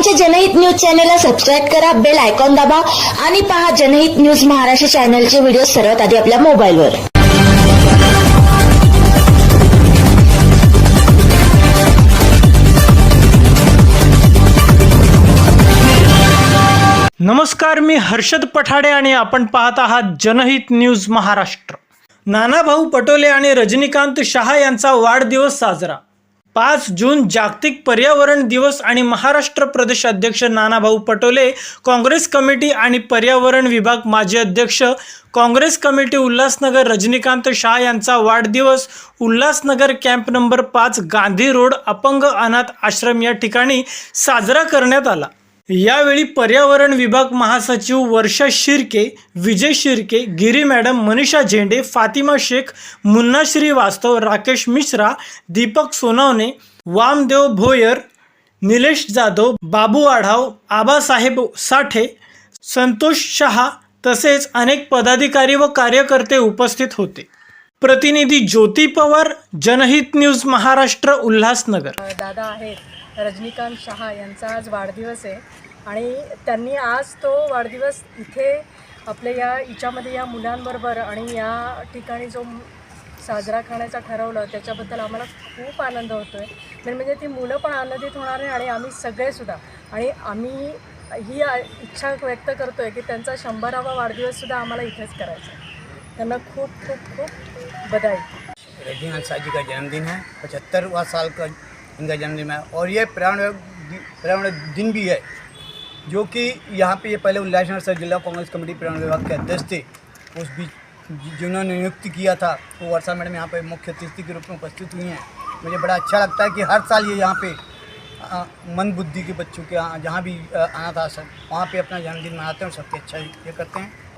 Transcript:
आमचे जनहित न्यूज चॅनलला सबस्क्राईब करा बेल आयकॉन दाबा आणि पहा जनहित न्यूज महाराष्ट्र चॅनलचे व्हिडिओ सर्वात आधी आपल्या मोबाईलवर. नमस्कार मी हर्षद पठाडे आणि आपण पाहत आहात जनहित न्यूज महाराष्ट्र. नानाभाऊ पटोले आणि रजनीकांत शहा यांचा वाढदिवस साजरा. पाच जून जागतिक पर्यावरण दिवस आणि महाराष्ट्र प्रदेश अध्यक्ष नानाभाऊ पटोले काँग्रेस कमिटी आणि पर्यावरण विभाग माजी अध्यक्ष काँग्रेस कमिटी उल्हासनगर रजनीकांत शाह यांचा वाढदिवस उल्हासनगर कॅम्प नंबर पाच गांधी रोड अपंग अनाथ आश्रम या ठिकाणी साजरा करण्यात आला. यावेळी पर्यावरण विभाग महासचिव वर्षा शिर्के विजय शिर्के गिरी मॅडम मनीषा झेंडे फातिमा शेख मुन्ना श्रीवास्तव राकेश मिश्रा दीपक सोनावणे वामदेव भोयर निलेश जाधव बाबू आढाव आबासाहेब साठे संतोष शहा तसेच अनेक पदाधिकारी व कार्यकर्ते उपस्थित होते. प्रतिनिधी ज्योती पवार जनहित न्यूज महाराष्ट्र उल्हासनगर. दादा आहेत. रजनीकांत शहा यांचा आज वाढदिवस आहे. आणि त्यांनी आज तो वाढदिवस इथे आपल्या या हिच्यामध्ये या मुलांबरोबर आणि या ठिकाणी जो साजरा करण्याचा ठरवलं त्याच्याबद्दल आम्हाला खूप आनंद होतो आहे मेन म्हणजे ती मुलं पण आनंदित होणार आहे आणि आम्ही सगळेसुद्धा आणि आम्ही ही इच्छा व्यक्त करतो आहे की त्यांचा शंभरावा वाढदिवससुद्धा आम्हाला इथेच करायचा आहे. त्यांना खूप खूप खूप बधाई. रजनीकांत शाह जी का जन्मदिन है? पचहत्तरवा साल का इनका जन्मदिन है और ये पर्यावरण पर्यावरण दिन भी है जो कि यहाँ पे ये पहले उल्लासनगर से जिला कांग्रेस कमेटी पर्यावरण विभाग के अध्यक्ष थे। उस बीच जिन्होंने नियुक्ति किया था वो तो वर्षा मैडम यहाँ पे मुख्य अतिथि के रूप में उपस्थित हुई हैं। मुझे बड़ा अच्छा लगता है कि हर साल ये यहाँ पे मंद बुद्धि के बच्चों के यहाँ जहाँ भी अ, अनाथ आश्रम वहाँ पे अपना जन्मदिन मनाते हैं और सबके अच्छा ये करते हैं।